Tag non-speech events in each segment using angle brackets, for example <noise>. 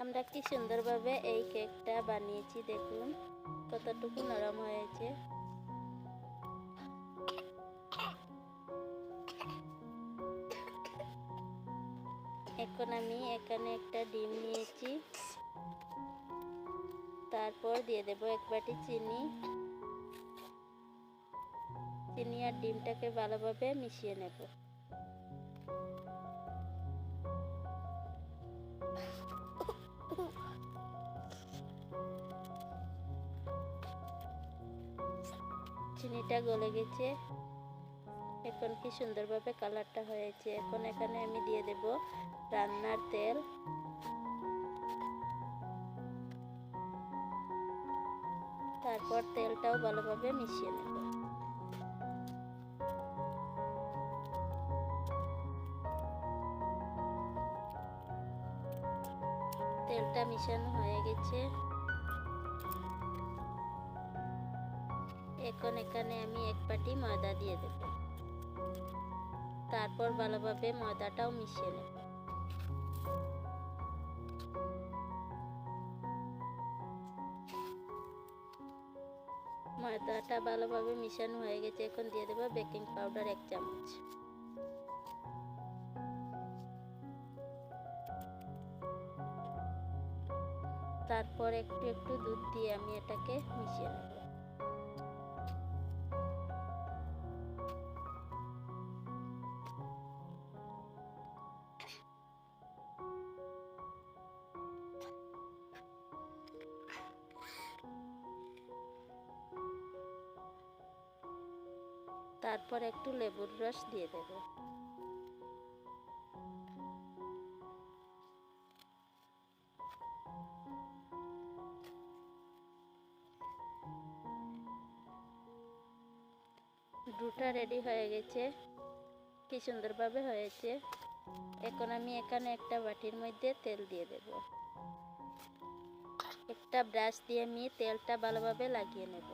আমরা কি সুন্দরভাবে এই কেকটা বানিয়েছি দেখুন, কতটুকু নরম হয়েছে। এখন আমি এখানে একটা ডিম নিয়েছি। তারপর দিয়ে দেব এক বাটি চিনি। চিনি আর ডিমটাকে ভালোভাবে মিশিয়ে নেব। <laughs> চিনিটা গলে গেছে। এখন কি সুন্দরভাবে কালারটা হয়েছে। এখন এখানে আমি দিয়ে দেব রান্নার তেল। তারপর তেলটাও ভালোভাবে মিশিয়ে নেব। তেলটা মিশানো হয়ে গেছে। এখন এখানে আমি এক বাটি ময়দা দিয়ে দেব। তারপর ভালোভাবে ময়দাটাও মিশিয়ে নেব। ময়দাটা ভালোভাবে মিশানো হয়ে গেছে। এখন দিয়ে দেবো বেকিং পাউডার এক চামচ। তারপর একটু একটু দুধ দিয়ে আমি এটাকে মিশিয়ে নেব। তারপর একটু লেবুর রস দিয়ে দেব। ডুটা রেডি হয়ে গেছে। কি সুন্দরভাবে হয়েছে। এখন আমি এখানে একটা বাটির মধ্যে তেল দিয়ে দেব। একটা ব্রাশ দিয়ে আমি তেলটা ভালোভাবে লাগিয়ে নেব।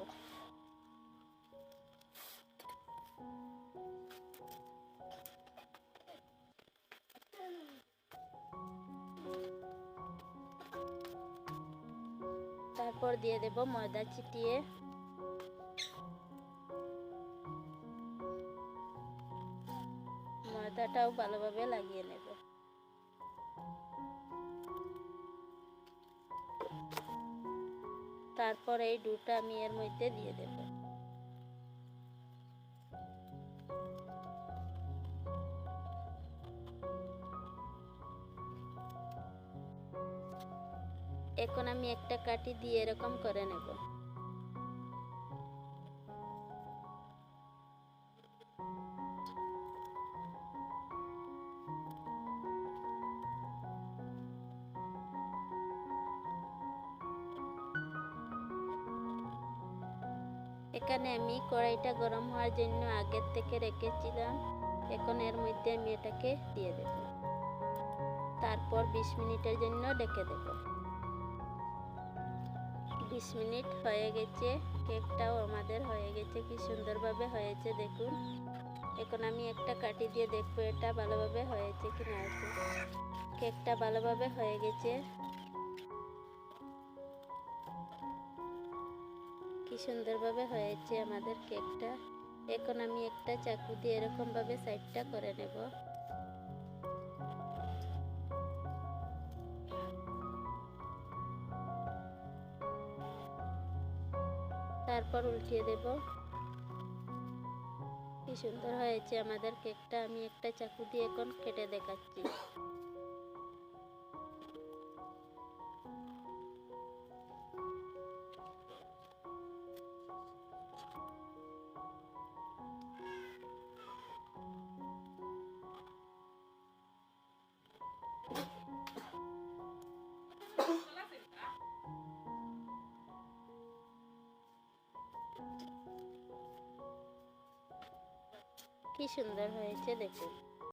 তারপর দিয়ে দেব ময়দা চিটিয়ে ময়দাটাও ভালোভাবে লাগিয়ে নেব। তারপর এই ডুটা আমি এর মধ্যে দিয়ে দেব। এখন আমি একটা কাটি দিয়ে এরকম করে নেব। এখানে আমি কড়াইটা গরম হওয়ার জন্য আগের থেকে রেখেছিলাম। এখন এর মধ্যে আমি এটাকে দিয়ে দেব। তারপর বিশ মিনিটের জন্য ডেকে দেব। বিশ মিনিট হয়ে গেছে, কেকটাও আমাদের হয়ে গেছে, কি সুন্দরভাবে হয়েছে দেখুন। এখন আমি একটা কাটি দিয়ে দেখব এটা ভালোভাবে হয়েছে কি না কেকটা ভালোভাবে হয়ে গেছে। কি সুন্দরভাবে হয়েছে আমাদের কেকটা। এখন আমি একটা চাকু দিয়ে এরকমভাবে সাইডটা করে নেব। তারপর উল্টিয়ে দেব। কি সুন্দর হয়েছে আমাদের কেকটা। আমি একটা চাকু দিয়ে এখন কেটে দেখাচ্ছি। কি সুন্দর হয়েছে দেখুন।